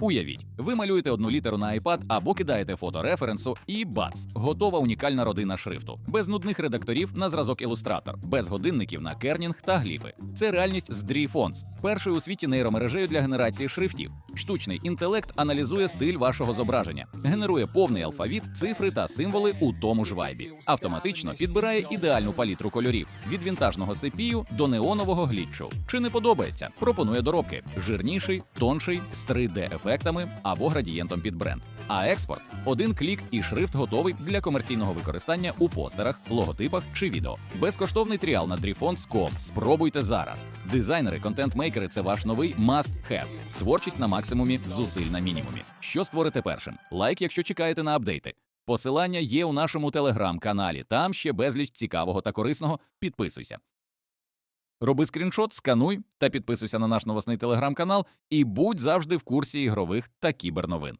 Уявіть, ви малюєте одну літеру на iPad або кидаєте фото референсу, і бац! Готова унікальна родина шрифту. Без нудних редакторів на зразок Illustrator, без годинників на кернінг та гліфи. Це реальність з DreeFonts, першою у світі нейромережею для генерації шрифтів. Штучний інтелект аналізує стиль вашого зображення, генерує повний алфавіт, цифри та символи у тому ж вайбі. Автоматично підбирає ідеальну палітру кольорів від вінтажного сепію до неонового глітчу. Чи не подобається? Пропонує доробки: жирніший, тонший, з 3D-ефектами або градієнтом під бренд. А експорт один клік і шрифт готовий для комерційного використання у постерах, логотипах чи відео. Безкоштовний тріал на DreeFonts.com. Спробуйте зараз. Дизайнери, контент-мейкери це ваш новий must-have. Творчість на максимумі, зусиль на мінімумі. Що створите першим? Лайк, якщо чекаєте на апдейти. Посилання є у нашому телеграм-каналі. Там ще безліч цікавого та корисного. Підписуйся. Роби скріншот, скануй та підписуйся на наш новосний телеграм-канал і будь завжди в курсі ігрових та кіберновин.